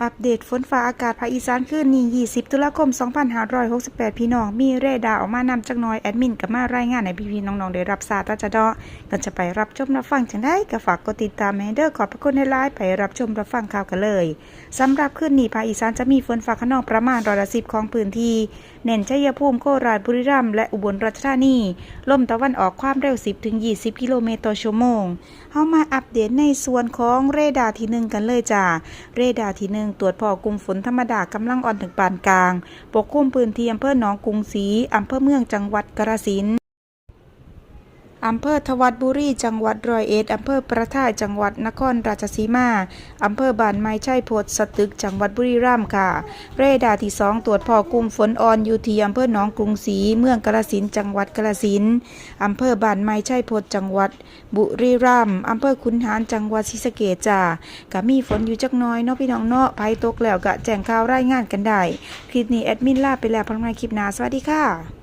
อัปเดตฝนฟ้าอากาศภาคอีสานคืนนี้ 20 ตุลาคม 2568 พี่น้อง มีเรดาร์ออกมานำจักน้อย แอดมินกับมารายงานให้พี่ๆน้องๆ ได้รับทราบตาจะดาะก่อนจะไปรับชมรับฟังจังได้ก็ฝากกดติดตามให้เด้อขอบพระคุณในไลน์ไปรับชมรับฟังข่าวกันเลยสำหรับคืนนี้ภาคอีสานจะมีฝนฟ้าขนองประมาณร้อยละสิบของพื้นที่ เน้นชัยภูมิโคราชบุรีรัมย์และอุบลราชธานี ลมตะวันออกความเร็ว 10-20 กิโลเมตรต่อชั่วโมงเข้ามาอัปเดตในส่วนของเรดาร์ที่หนึ่งกันเลยจ้าเรดาร์ที่หนงตรวจพอกลุ่มฝนธรรมดากำลังอ่อนถึงปานกลาง ปกคลุมพื้นที่อำเภอหนองกรุงศรีอำเภอเมืองจังหวัดกระสิน อำเภอทวัดบุรีจังหวัดร้อยเอ็ดอำเภอประท่าจังหวัดนครราชสีมาอำเภอบานไม้ชัยโพธิ์สตึกจังหวัดบุรีรัมย์ค่ะ เรดาร์ที่สองตรวจพอกุ่มฝนอ่อนอยู่ที่อำเภอหนองกรุงศรีเมืองกาฬสินจังหวัดกาฬสินอำเภอบานไม้ชัยโพธิ์จังหวัด บุรีรัมย์อำเภอขุนหารจังหวัดศรีสะเกษจ้าก็มีฝนอยู่จักน้อยเนาะพี่น้องเนาะภัยตกแล้วก็แจ้งข่าวรายงานกันได้คลิปนี้แอดมินลาไปแล้วพบกันใหม่คลิปหน้าสวัสดีค่ะ